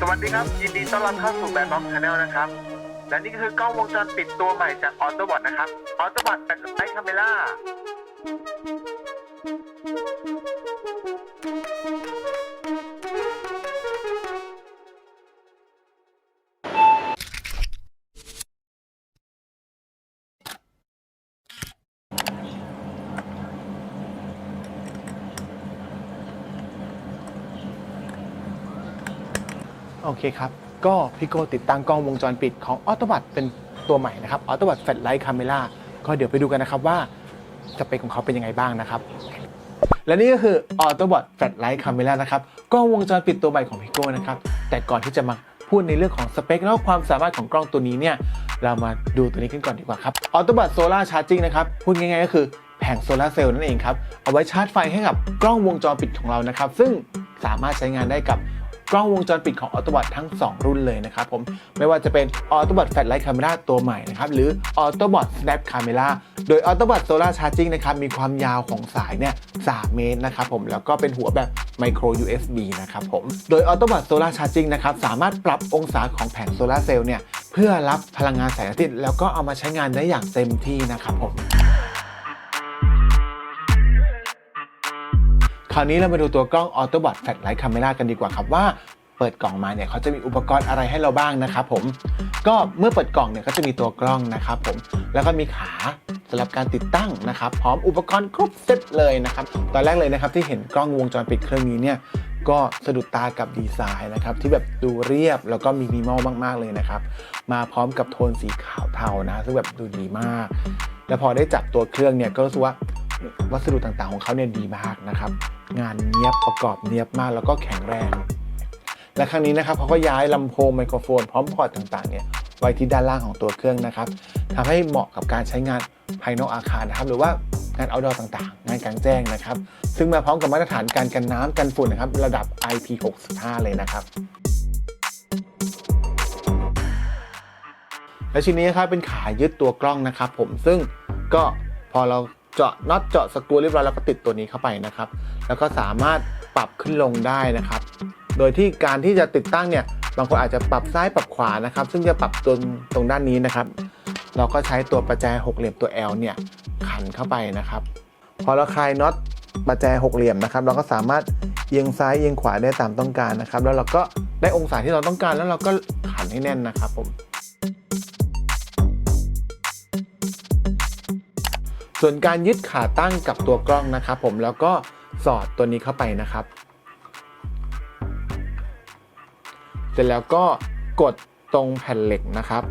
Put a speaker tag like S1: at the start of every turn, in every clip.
S1: สวัสดีครับ ยินดีต้อนรับเข้าสู่แบนบ็อกชาแนลนะครับ และนี่ก็คือกล้องวงจรปิดตัวใหม่จากออโตบอทนะครับออโตบอทแบทไลท์คาเมล่า
S2: โอเคครับ ก็พี่โกติดตั้งกล้องวงจรปิดของออโตบัตเป็นตัวใหม่นะครับออโตบัตแฟลชไลท์คาเมล่าก็เดี๋ยวไปดูกันนะครับว่าสเปคของเขาเป็นยังไงบ้างนะครับ และนี่ก็คือ Autobot Flash Camera นะครับกล้องวงจรปิดตัวใหม่ของพี่โก้นะครับ แต่ก่อนที่จะมาพูดในเรื่องของสเปค แล้วความสามารถของกล้องตัวนี้เนี่ย เรามาดูตัวนี้กันก่อนดีกว่าครับ Autobot Solar Charging นะครับ พูดง่ายๆก็คือแผงโซลาเซลล์นั่นเองครับ เอาไว้ชาร์จไฟให้กับกล้องวงจรปิดของเรานะครับ ซึ่งสามารถใช้งานได้กับ กล้องวงจรปิดของ Autobot ทั้ง 2 รุ่นเลยนะครับผมไม่ว่าจะเป็น Autobot Flash Camera ตัวใหม่นะครับหรือ Autobot Snap Camera โดย Autobot Solar Charging นะครับมีความยาวของสายเนี่ย3เมตรนะครับผมแล้วก็เป็นหัวแบบ Micro USB นะครับผมโดย Autobot Solar Charging นะครับสามารถปรับองศาของแผงโซลาร์เซลล์เนี่ยเพื่อรับพลังงานแสงอาทิตย์แล้วก็เอามาใช้งานได้อย่างเต็มที่นะครับผม ราวนี้เรามาดูตัวกล้อง Autobot Flash Camera กันดีกว่าครับว่าเปิดกล่องมาเนี่ยเขาจะมีอุปกรณ์อะไรให้เราบ้างนะครับผมก็เมื่อเปิดกล่องเนี่ยก็จะมีตัวกล้องนะครับผมแล้วก็มีขาสำหรับการติดตั้งนะครับ พร้อมอุปกรณ์ครบเซตเลยนะครับ ตอนแรกเลยนะครับที่เห็นกล้องวงจรปิดเครื่องนี้เนี่ยก็สะดุดตากับดีไซน์นะครับ ที่แบบดูเรียบแล้วก็มีมิมอลมาก ๆ เลยนะครับ มาพร้อมกับโทนสีขาวเทานะ ซึ่งแบบดูดีมาก แล้วพอได้จับตัวเครื่องเนี่ยก็รู้สึกว่าวัสดุต่างๆของเขาเนี่ยดีมากนะครับ งานเนียบประกอบเนียบมากแล้วก็แข็งแรง และครั้งนี้นะครับเขาก็ย้ายลำโพงไมโครโฟนพร้อมพอร์ตต่างๆเนี่ยไว้ที่ด้านล่างของตัวเครื่องนะครับทำให้เหมาะกับการใช้งานภายนอกอาคารนะครับ หรือว่างานเอาดอต่างๆ งานกลางแจ้งนะครับ ซึ่งมาพร้อมกับมาตรฐานการกันน้ำกันฝุ่นนะครับ ระดับ IP65 เลยนะครับ และชิ้นนี้ครับเป็นขายึดตัวกล้องนะครับ ผมซึ่งก็พอเรา เจาะน็อตเจาะสกรูเรียบร้อยแล้วก็ติดตัวนี้เข้าไปนะครับ แล้วก็สามารถปรับขึ้นลงได้นะครับ โดยที่การที่จะติดตั้งเนี่ยบางคนอาจจะปรับซ้ายปรับขวานะครับ ซึ่งจะปรับตรงตรงด้านนี้นะครับ เราก็ใช้ตัวประแจหกเหลี่ยมตัว L เนี่ยขันเข้าไปนะครับ พอเราคลายน็อตประแจหกเหลี่ยมนะครับ เราก็สามารถเอียงซ้ายเอียงขวาได้ตามต้องการนะครับ แล้วเราก็ได้องศาที่เราต้องการแล้วเราก็ขันให้แน่นนะครับผม ส่วนการยึดขาตั้งกับตัวกล้องนะครับผมแล้วก็สอดตัวนี้เข้าไปนะครับ เสร็จแล้วก็กดตรงแผ่นเหล็กนะครับ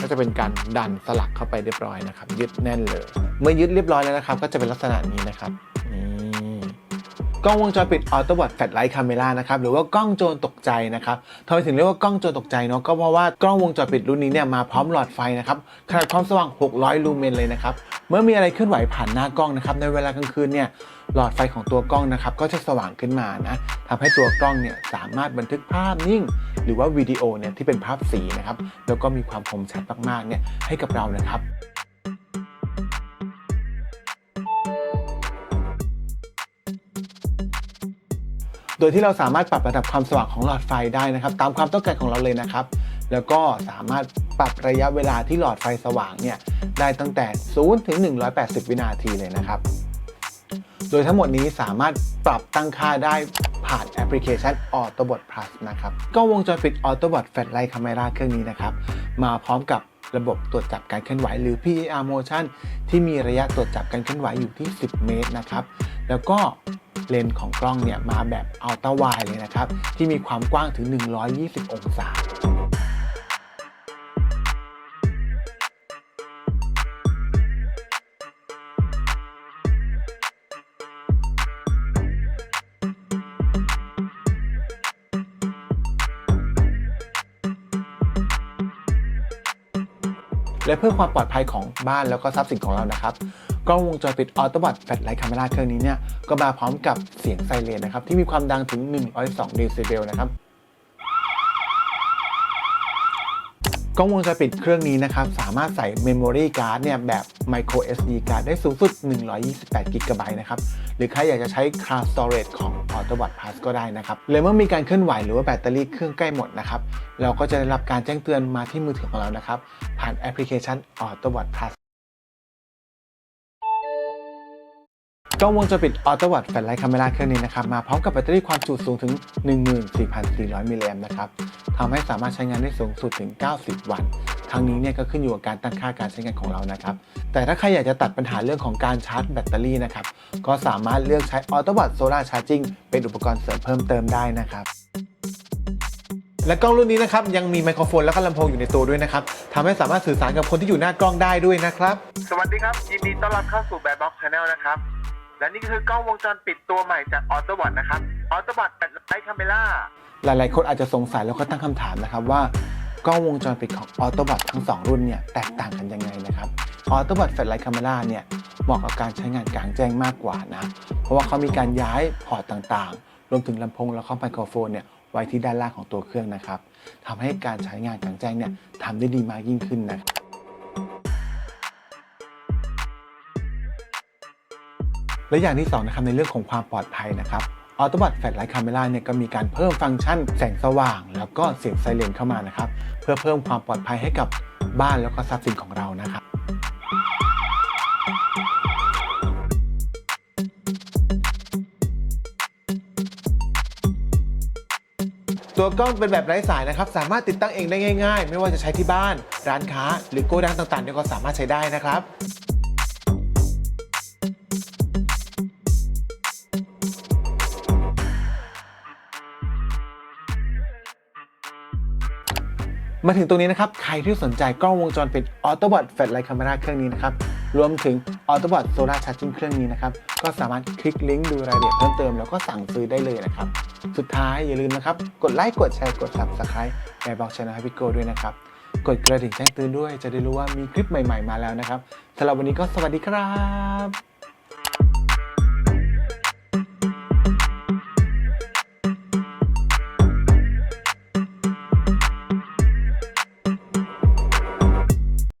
S2: ก็จะเป็นการดันสลักเข้าไปเรียบร้อยนะครับ ยึดแน่นเลย เมื่อยึดเรียบร้อยแล้วนะครับ ก็จะเป็นลักษณะนี้นะครับ กล้องวงจรปิดออโตบอทแฟลชไลท์คาเมล่านะครับหรือว่ากล้องโจรตกใจนะครับทำไมถึงเรียกว่ากล้องโจรตกใจเนาะก็เพราะว่ากล้องวงจรปิดรุ่นนี้เนี่ยมาพร้อมหลอดไฟนะครับขนาดความสว่าง 600 ลูเมนเลยนะครับเมื่อมีอะไรเคลื่อนไหวผ่านหน้ากล้องนะครับในเวลากลางคืนเนี่ยหลอดไฟของตัวกล้องนะครับก็จะสว่างขึ้นมานะทำให้ตัวกล้องเนี่ยสามารถบันทึกภาพนิ่ง หรือว่าวิดีโอเนี่ยที่เป็นภาพสีนะครับแล้วก็มีความคมชัดมากๆเนี่ยให้กับเรานะครับ โดยที่เราสามารถปรับระดับความสว่างของหลอดไฟได้นะครับ ตามความต้องการของเราเลยนะครับ แล้วก็สามารถปรับระยะเวลาที่หลอดไฟสว่างเนี่ยได้ตั้งแต่ 0 ถึง 180 วินาทีเลยนะครับ โดยทั้งหมดนี้สามารถปรับตั้งค่าได้ผ่านแอปพลิเคชัน Autobot Plus นะครับกล้องวงจรปิด Autobot Flash Camera เครื่องนี้นะครับ มาพร้อมกับระบบตรวจจับการเคลื่อนไหวหรือ PAR Motion ที่มีระยะตรวจจับการเคลื่อนไหวอยู่ที่ 10 เมตรนะครับ แล้วก็ เลนส์ของกล้องเนี่ยมาแบบอัลตร้าไวเลยนะครับที่มีความกว้างถึง 120 องศา และเพื่อความปลอดภัยของบ้านแล้วก็ทรัพย์สินของเรานะครับกล้องวงจรปิด Autobot Flash Camera เครื่องนี้เนี่ยก็มาพร้อมกับเสียงไซเรนนะครับที่มีความดังถึง102เดซิเบลนะครับ ล้องวงจรปิดเครื่องนี้นะครับ สามารถใส่ Memory Card เนี่ยแบบ Micro SD Card ได้สูงสุด 128 g b นะครับ หรือใครอยากจะใช้ Cloud Storage ของ AutoBot Plus ก็ได้นะครับเลยเมื่อมีการเคลื่อนไหวหรือว่าแบตเตอรี่เครื่องใกล้หมดนะครับ เราก็จะได้รับการแจ้งเตือนมาที่มือถือของเรานะครับ ผ่านแอปพลิเคชัน AutoBot Plus กล้องวงจรปิด Auto Watt Flat Light Camera เครื่องนี้นะครับมาพร้อมกับแบตเตอรี่ความจุสูงถึง 14,400 มิลลิแอมป์นะครับทำให้สามารถใช้งานได้สูงสุดถึง 90 วันทั้งนี้เนี่ยก็ขึ้นอยู่กับการตั้งค่าการใช้งานของเรานะครับ แต่ถ้าใครอยากจะตัดปัญหาเรื่องของการชาร์จแบตเตอรี่นะครับ ก็สามารถเลือกใช้ Auto Watt Solar Charging เป็นอุปกรณ์เสริมเพิ่มเติมได้นะครับ และกล้องรุ่นนี้นะครับยังมีไมโครโฟนและก็ลำโพงอยู่ในตัวด้วยนะครับทำให้สามารถสื่อสารกับคนที่อยู่หน้ากล้องได้ด้วยนะครับ
S1: สวัสดีครับ ยินดีต้อนรับเข้าสู่แบ d บ็อกชาแนลนะครับ และนี่ก็คือกล้องวงจรปิดตัวใหม่จากออโตบอทนะครับออโตบอทแบตไลท์คาเมล่า
S2: หลายๆ คนอาจจะสงสัยแล้วก็ตั้งคำถามนะครับว่ากล้องวงจรปิดของ Autobot ทั้ง 2 รุ่นเนี่ยแตกต่างกันยังไงนะครับ Autobot Flash Camera เนี่ยเหมาะกับการใช้งานกลางแจ้งมากกว่านะ เพราะว่าเขามีการย้ายพอร์ตต่างๆ รวมถึงลำโพงแล้วก็ไมโครโฟนเนี่ยไว้ที่ด้านล่างของตัวเครื่องนะครับทำให้การใช้งานกลางแจ้งเนี่ยทำได้ดีมากยิ่งขึ้นนะครับ และอย่างที่2นะครับในเรื่องของความปลอดภัยนะครับ Autobot Flash Camera เนี่ยก็มีการเพิ่มฟังก์ชันแสงสว่าง แล้วก็เสียงไซเรนเข้ามานะครับ เพื่อเพิ่มความปลอดภัยให้กับบ้านแล้วก็ทรัพย์สินของเรานะครับตัวกล้องเป็นแบบไร้สายนะครับ สามารถติดตั้งเองได้ง่าย ๆ ไม่ว่าจะใช้ที่บ้าน ร้านค้า หรือโกดังต่างๆเนี่ยก็สามารถใช้ได้นะครับ มาถึงตรงนี้นะครับ ใครที่สนใจกล้องวงจรปิด Autobot Flash Camera เครื่องนี้นะครับ รวมถึง Autobot Solar Charging เครื่องนี้นะครับ ก็สามารถคลิกลิงก์ดูรายละเอียดเพิ่มเติมแล้วก็สั่งซื้อได้เลยนะครับ สุดท้ายอย่าลืมนะครับ กดไลค์กดแชร์กด Subscribe ในบอกช anel ให้พี่โกด้วยนะครับ กดกระดิ่งแจ้งเตือนด้วยจะได้รู้ว่ามีคลิปใหม่ ๆ มาแล้วนะครับสำหรับวันนี้ก็สวัสดีครับ